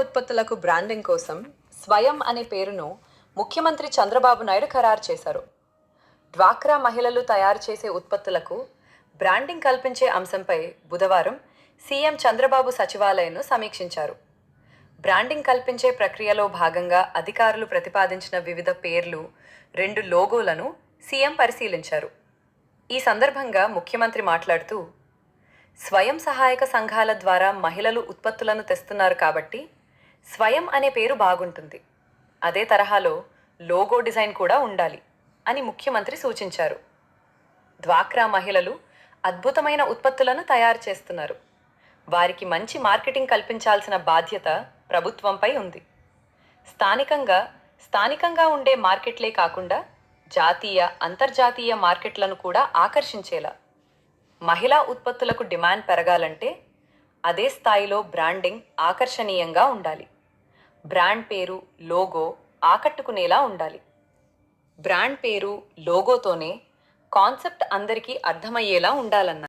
ఉత్పత్తులకు బ్రాండింగ్ కోసం స్వయం అనే పేరును ముఖ్యమంత్రి చంద్రబాబు నాయుడు ఖరారు చేశారు. డ్వాక్రా మహిళలు తయారు చేసే ఉత్పత్తులకు బ్రాండింగ్ కల్పించే అంశంపై బుధవారం సీఎం చంద్రబాబు సచివాలయంను సమీక్షించారు. బ్రాండింగ్ కల్పించే ప్రక్రియలో భాగంగా అధికారులు ప్రతిపాదించిన వివిధ పేర్లు రెండు లోగోలను సీఎం పరిశీలించారు. ఈ సందర్భంగా ముఖ్యమంత్రి మాట్లాడుతూ స్వయం సహాయక సంఘాల ద్వారా మహిళలు ఉత్పత్తులను తెస్తున్నారు కాబట్టి స్వయం అనే పేరు బాగుంటుంది. అదే తరహాలో లోగో డిజైన్ కూడా ఉండాలి అని ముఖ్యమంత్రి సూచించారు. డ్వాక్రా మహిళలు అద్భుతమైన ఉత్పత్తులను తయారు చేస్తున్నారు. వారికి మంచి మార్కెటింగ్ కల్పించాల్సిన బాధ్యత ప్రభుత్వంపై ఉంది. స్థానికంగా స్థానికంగా ఉండే మార్కెట్లే కాకుండా జాతీయ అంతర్జాతీయ మార్కెట్లను కూడా ఆకర్షించేలా. మహిళా ఉత్పత్తులకు డిమాండ్ పెరగాలంటే అదే స్థాయిలో బ్రాండింగ్ ఆకర్షణీయంగా ఉండాలి. బ్రాండ్ పేరు లోగో ఆకట్టుకునేలా ఉండాలి. బ్రాండ్ పేరు లోగోతోనే కాన్సెప్ట్ అందరికీ అర్థమయ్యేలా ఉండాలన్నారు